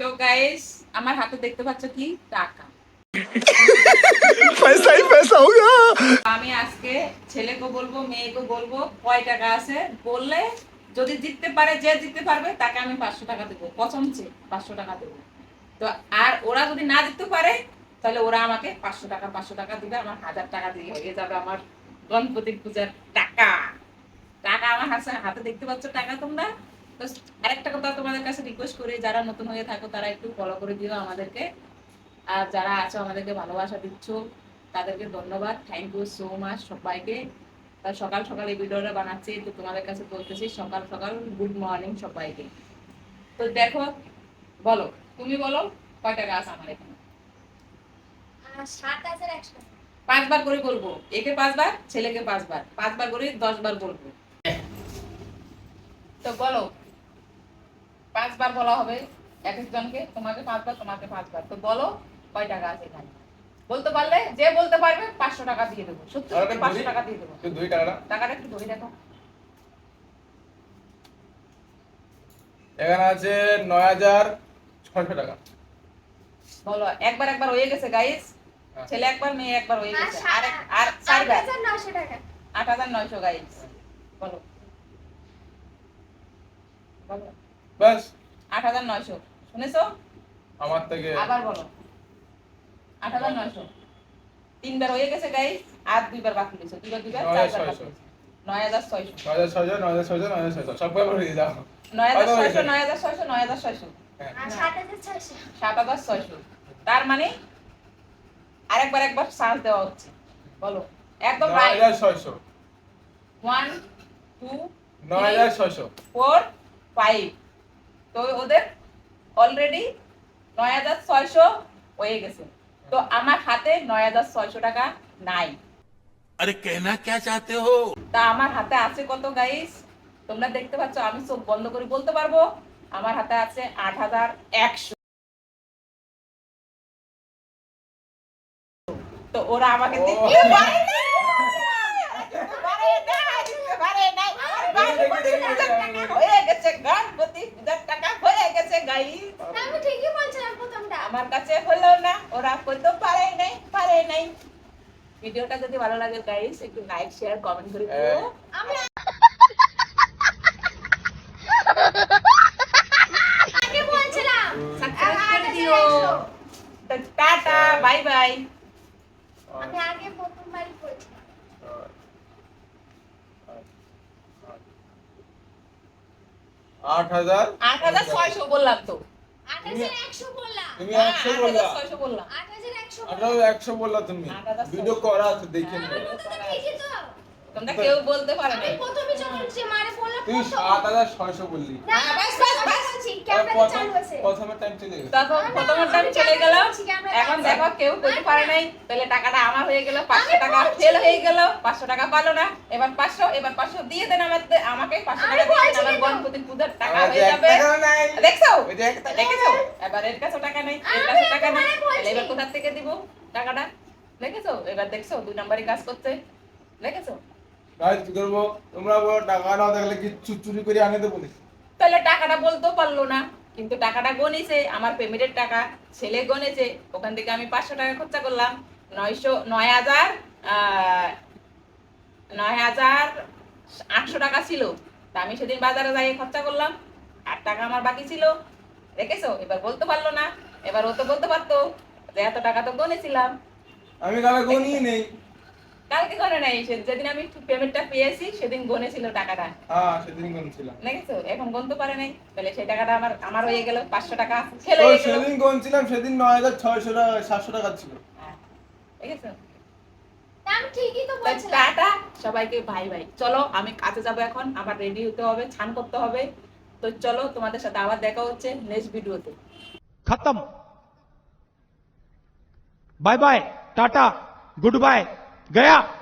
তো গাইস আমার হাতে দেখতে পাচ্ছ কি? টাকা। পয়সাই পয়সা আমি আজকে ছেলেকে বলব মেয়েকে বলব কয় টাকা আছে? বললে যদি জিততে পারে যে জিততে পারবে তাকে আমি পাঁচশো টাকা দেবো। পছন্দ পাঁচশো টাকা দেবো। তো আর ওরা যদি না জিততে পারে তাহলে ওরা আমাকে পাঁচশো টাকা পাঁচশো টাকা দিবে আমার হাজার টাকা দিয়ে হয়ে যাবে আমার গণপতি পূজার টাকা। টাকা আমার হাতে দেখতে পাচ্ছ টাকা তোমরা? আরেকটা কথা তোমাদের কাছে রিকোয়েস্ট করি যারা নতুন হয়ে থাকো তারা একটু ফলো করে দিও আমাদেরকে। আর যারা আছো আমাদেরকে ভালোবাসা দিচ্ছ তাদেরকে ধন্যবাদ। থ্যাংক ইউ সো মাচ সবাইকে। তার সকাল সকাল এই ভিডিওটা বানাচ্ছি তো তোমাদের কাছে বলতেছি সকাল সকাল গুড মর্নিং সবাইকে। তো দেখো বলো তুমি বলো কয়টা গাছ আছে আমার এখানে? পাঁচবার করে বলব। একে পাঁচবার ছেলেকে পাঁচবার। পাঁচবার করে দশ বার বলব। তো বলো পাঁচবার বলা হবে এক একজনকে তোমাকে পাঁচবার তোমাকে পাঁচবার। তো বলো কয় টাকা আছে এখানে? বলতে পারলে যে বলতে পারবে পাঁচশো টাকা দিয়ে দেবো। সত্যি আর পাঁচশো টাকা দিয়ে দেবো। দুই টাকাটা। টাকাটা একটু ধরে দেখো। এখানে আছে নয় হাজার ছয়শো টাকা। বলো একবার একবার হয়ে গেছে গাইস হ্যাঁ। ছেলে একবার মেয়ে একবার হয়ে গেছে। আর আর চারবার টাকা। আট হাজার নয়শো গাইস বলো। বলো। ব্যাস আট হাজার নয়শো শুনেছো আমার থেকে আবার বলো আট হাজার নয়শো তিনবার হয়ে গেছে গাইস আর দুইবার বাকি রয়েছে দুইবার দুইবার চারবার বাকি। নয় হাজার ছয়শো নয় হাজার ছয়শো নয় হাজার ছয়শো নয় হাজার ছয়শো সব করে বলে দিয়ে দাও নয় হাজার কত ছয়শো হয়েছে? নয় হাজার ছয়শো নয় হাজার ছয়শো হ্যাঁ। আর সাত হাজার ছয়শো সাত হাজার ছয়শো তার মানে আরেকবার একবার চান্স দেওয়া হচ্ছে বলো একদম নয় হাজার ছয়শো ওয়ান টু নয় হাজার ছয়শো ফোর ফাইভ তো ওদের অলরেডি নয় হাজার ছয়শো হয়ে গেছে তো আমার হাতে নয় হাজার ছয়শো টাকা নাই আরে কেনা কে চাতে হো তা আমার হাতে আছে কত গাইস তোমরা দেখতে পাচ্ছ আমি চোখ বন্ধ করে বলতে পারব আমার হাতে আছে আট হাজার একশো তো ওরা আমাকে দিতে পারে হয়ে গেছে গান গেছে গাইস আমি ঠিকই বলছিলাম প্রথমটা আমার কাছে হলো না ওরা করতে পারে নাই পারে নাই ভিডিওটা যদি ভালো লাগে গাইস একটু লাইক শেয়ার কমেন্ট করে দিও হ্যাঁ। আমি আগে বলছিলাম সাবস্ক্রাইব আট করে হাজার দিও একশো। তো টাটা বাই বাই আমি আগে প্রথমবারই বলছিলাম আট হাজার আট হাজার ছয়শো বললাম তো। আট হাজার একশো বললাম। তুমি হ্যাঁ, একশো বললা ছয়শো বললাম। আট হাজার একশো আট হাজার একশো বললা তুমি। ভিডিও করা আছে দেখে হ্যাঁ। নিও। তোমরা কেউ বলতে পারে আমি প্রথমে যখন যে মারে বললাম তুই সাত হাজার ছয়শো বললি। না, হ্যাঁ, বাস, বাস, বাস। বলছি, ক্যামেরাটা প্রথম চালু আছে। প্রথমে টাইম চলে গেছে। তখন না, টাইম চলে গেল। এখন দেখো কেউ বলতে পারে নাই। তাহলে টাকাটা আমার হয়ে গেল পাঁচশো টাকা ফেল হয়ে গেল পাঁচশো টাকা পালো না। এবার পাঁচশো এবার পাঁচশো দিয়ে দেন আমার আমাকে পাঁচশো টাকা দিয়ে দেন আমার তো। পূজার টাকা হয়ে যাবে। দেখছ? এবার এর কাছে টাকা নেই এর কাছে টাকা নেই। তোমারে বলছি। তাহলে এবার কোথা থেকে দিব টাকাটা? দেখেছ? এবার দেখছ দুই নাম্বারই কাজ করছে। দেখেছ? গাইজ কি করব? তোমরা টাকা না থাকলে কি চুরি করে আনে দেবো? তাহলে টাকাটা বলতেও পারল না। কিন্তু টাকাটা গনিছে আমার পেমেন্টের টাকা, ছেলে গনেছে ওখান থেকে আমি পাঁচশো টাকা খরচা করলাম। নয়শো, নয় হাজার নয় হাজার আটশো টাকা ছিল। তা আমি সেদিন বাজারে যাই খরচা করলাম। আট টাকা আমার বাকি ছিল। দেখেছ? এবার বলতে পারল না। এবার ও তো বলতে পারতো যে এত টাকা তো গনেছিলাম আমি কালে গনিয়ে নেই। কালকে গণে নাই যেদিন আমি পেমেন্টটা পেয়েছি সেদিন গনে ছিল টাকাটা। হ্যাঁ সেদিন নাকি তো এখন গণতে পারে নাই। তাহলে সেই টাকাটা আমার আমার হয়ে গেল 500 টাকা খেলে গেল। সেদিন গণছিলাম সেদিন 9600 টাকা 700 টাকা ছিল। হ্যাঁ, ঠিক আছে দাম ঠিকই তো বলছিলাম টাটা সবাইকে ভাই ভাই চলো আমি কাজে যাব এখন আবার রেডি হতে হবে ছান করতে হবে। তো চলো তোমাদের সাথে আবার দেখা হচ্ছে নেক্সট ভিডিওতে খতম। Bye bye tata good bye गया।